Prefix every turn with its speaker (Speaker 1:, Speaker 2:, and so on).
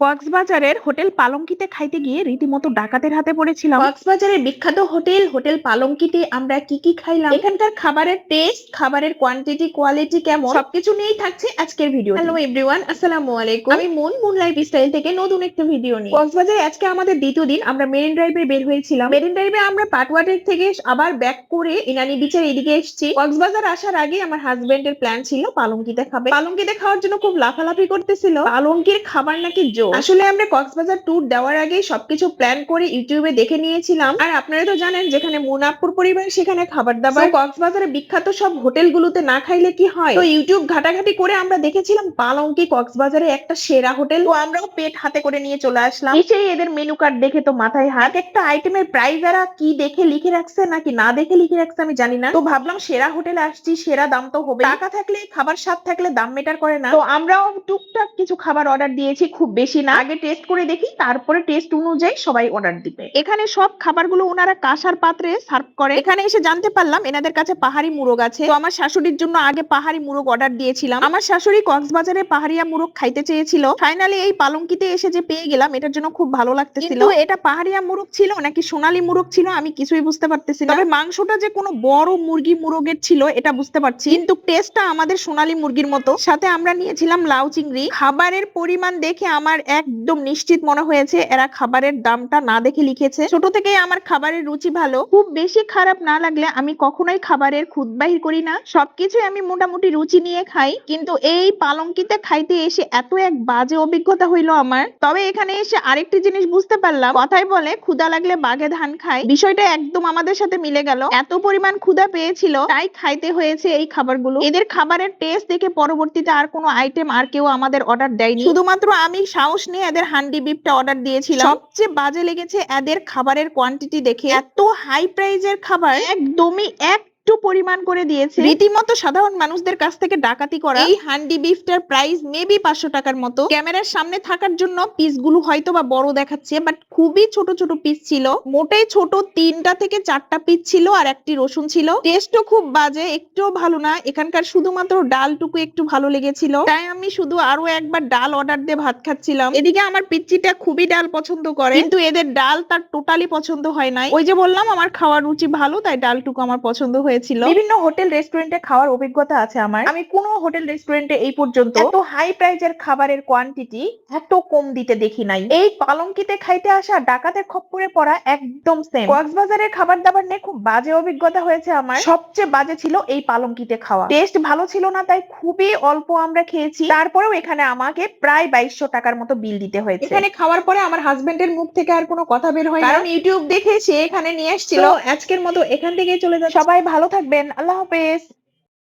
Speaker 1: কক্সবাজারের হোটেল পালঙ্কিতে খাইতে গিয়ে রীতিমতো ডাকাতের হাতে পড়েছিলাম।
Speaker 2: কক্সবাজারের বিখ্যাত হোটেল হোটেল পালঙ্কিতে আমরা কি কি খাইলাম? এখানকার খাবারের টেস্ট খাবারের কোয়ান্টিটি কোয়ালিটি কেমন? সবকিছু নিয়েই থাকছে আজকের ভিডিও হ্যালো এভরিওয়ান আসসালামু আলাইকুম। আমি মুন মুন লাইফ স্টাইল থেকে নতুন একটা ভিডিও নিয়ে। কক্সবাজারে আজকে আমাদের দ্বিতীয় দিন আমরা মেরিন ড্রাইভে বের হয়েছিলাম। মেরিন ড্রাইভে আমরা পাটওয়াটের থেকে আবার ব্যাক করে ইনানি বিচের এদিকে এসেছি। কক্সবাজার আসার আগে আমার হাজবেন্ডের প্ল্যান ছিল পালঙ্কিতে খাবে। পালঙ্কিতে খাওয়ার জন্য খুব লাফালাফি করতেছিল। পালঙ্কির খাবার নাকি জো আসলে আমরা কক্সবাজার ট্যুর দেওয়ার আগে সবকিছু প্ল্যান করে ইউটিউবে দেখে নিয়েছিলাম। আর আপনারা তো জানেন যেখানে মুনাফপুর পরিবার সেখানে খাবার দাবার কক্সবাজারে বিখ্যাত সব হোটেলগুলোতে না খাইলে কি হয়? তো ইউটিউব ঘাটাঘাটি করে আমরা দেখেছিলাম পালঙ্কি কক্সবাজারে একটা সেরা হোটেল। তো আমরাও পেট হাতে করে নিয়ে চলে আসলাম। এসেই এদের মেনু কার্ড দেখে তো মাথায় হাত। একটা আইটেমের প্রাইস এরা কি দেখে লিখে রাখছে নাকি না দেখে লিখে রাখছে আমি জানি না। তো ভাবলাম সেরা হোটেলে আসছি সেরা দাম তো হবে। টাকা থাকলে খাবার স্বাদ থাকলে দাম মেটার করে না। তো আমরাও টুকটাক কিছু খাবার অর্ডার দিয়েছি খুব বেশি না। আগে টেস্ট করে দেখি তারপরে টেস্ট অনুযায়ী সবাই অর্ডার দিবে। এখানে সব খাবারগুলো ওনারা কাঁসার পাত্রে সার্ভ করে। এখানে এসে জানতে পারলাম এনাদের কাছে পাহাড়ি মুরগ আছে। তো আমার শাশুড়ির জন্য আগে পাহাড়ি মুরগ অর্ডার দিয়েছিলাম। আমার শাশুড়ি কক্সবাজারে পাহাড়িয়া মুরগ খাইতে চেয়েছিল। ফাইনালি এই পালঙ্কিতে এসে যে পেয়ে গেলাম এটার জন্য খুব ভালো লাগতেছিল। এটা পাহাড়িয়া মুরগ ছিল নাকি সোনালী মুরগ ছিল আমি কিছুই বুঝতে পারতেছি। তবে মাংসটা যে কোনো বড় মুরগি মুরগের ছিল এটা বুঝতে পারছি। কিন্তু টেস্টটা আমাদের সোনালী মুরগির মতো। সাথে আমরা নিয়েছিলাম লাউ চিংড়ি। খাবারের পরিমাণ দেখে আমার একদম নিশ্চিত মনে হয়েছে এরা খাবারের দামটা না দেখে লিখেছে। ছোট থেকে আমার খাবারের রুচি ভালো। খুব বেশি খারাপ না লাগলে আমি কখনোই খাবারের খুদ বাহির করি না। সবকিছু আমি মোটামুটি রুচি নিয়ে খাই, কিন্তু এই পালঙ্কিতে খাইতে এসে এত এক বাজে অভিজ্ঞতা হইল আমার। তবে এখানে এসে আরেকটি জিনিস বুঝতে পারলাম। কথায় বলে ক্ষুদা লাগলে বাঘে ধান খায় বিষয়টা একদম আমাদের সাথে মিলে গেল। এত পরিমাণ ক্ষুদা পেয়েছিল, তাই খাইতে হয়েছে এই খাবারগুলো। এদের খাবারের টেস্ট দেখে পরবর্তীতে আর কোনো আইটেম আর কেউ আমাদের অর্ডার দেয়নি। শুধুমাত্র আমি সাহস নিয়ে এদের হান্ডি বিপটা অর্ডার দিয়েছিলাম। সবচেয়ে বাজে লেগেছে এদের খাবারের কোয়ান্টিটি দেখে। এত হাই প্রাইজের খাবার। একদমই এক একটু পরিমাণ করে দিয়েছে। রীতিমতো সাধারণ মানুষদের কাছ থেকে ডাকাতি করা এই হান্ডি বিফটার প্রাইস মেবি পাঁচশো টাকার মতো। ক্যামেরার সামনে থাকার জন্য পিসগুলো হয়তো বা বড় দেখাচ্ছে বাট খুবই ছোট ছোট পিস ছিল। মোটেই ছোট তিনটা থেকে চারটা পিস ছিল আর একটি রসুন ছিল। টেস্টও খুব বাজে একটুও ভালো না। এখানকার শুধুমাত্র ডালটুকু একটু ভালো লেগেছিল। তাই আমি শুধু আরও একবার ডাল অর্ডার দিয়ে ভাত খাচ্ছিলাম। এদিকে আমার পিচ্চিটা খুবই ডাল পছন্দ করে। কিন্তু এদের ডাল তার টোটালি পছন্দ হয় নাই। ওই যে বললাম আমার খাওয়ার রুচি ভালো তাই ডালটুকু আমার পছন্দ হয়েছিল বিভিন্ন হোটেল রেস্টুরেন্টে খাওয়ার অভিজ্ঞতা আছে আমার। আমি কোনো হোটেল রেস্টুরেন্টে এই পর্যন্ত এত হাই প্রাইজের খাবারের কোয়ান্টিটি এত কম দিতে দেখি নাই। এই পালঙ্কিতে খাইতে আসা ডাকাতের খপ্পরে পড়া একদম সেম কক্সবাজারের খাবার দাবার নিয়ে খুব বাজে অভিজ্ঞতা হয়েছে আমার। সবচেয়ে বাজে ছিল এই পালঙ্কিতে খাওয়া। টেস্ট ভালো ছিল না তাই খুবই অল্প আমরা খেয়েছি। তারপরেও এখানে আমাকে প্রায় বাইশশো টাকার মতো বিল দিতে হয়েছে। এখানে খাওয়ার পরে আমার হাজবেন্ডের মুখ থেকে আর কোনো কথা বের হয় কারণ ইউটিউব দেখে সে এখানে নিয়ে আসছিল আজকের মতো এখান থেকে চলে যাচ্ছে। সবাই ভালো Hello Pat Ben Allah Hafiz